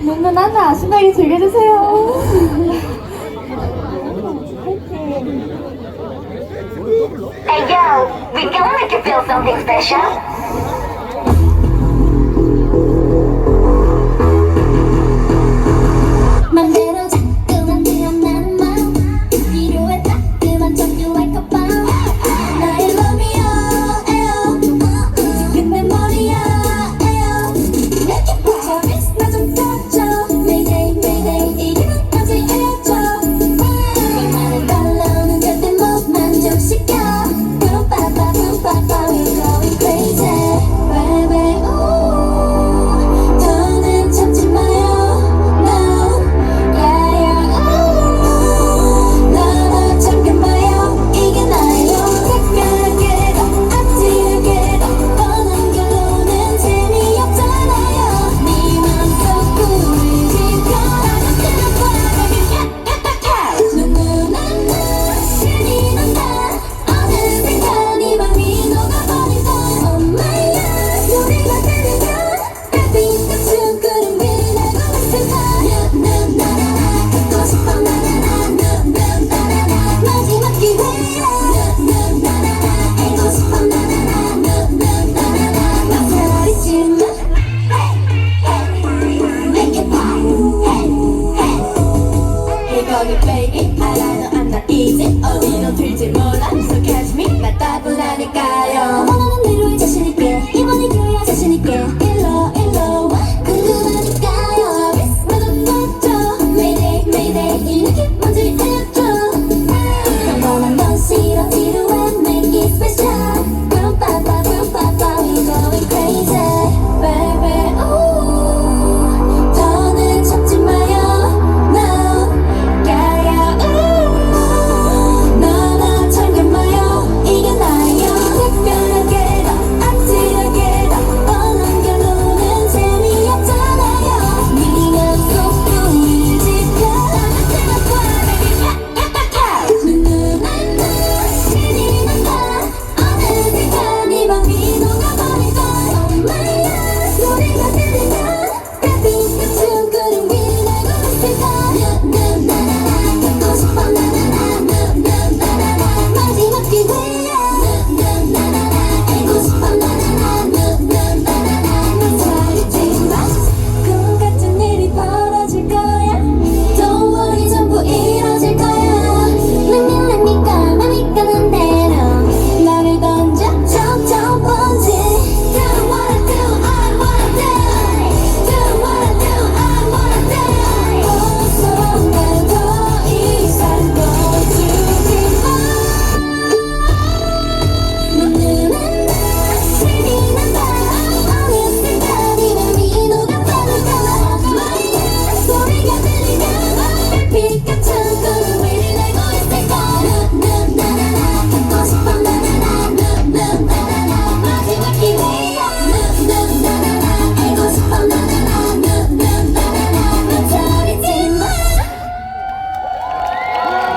눈누나나 신나게 즐겨주세요. Hey yo, we gonna make you feel something special. baby 알아도 I'm not easy 어디로 들지 몰라 So catch me 나 따분하니까요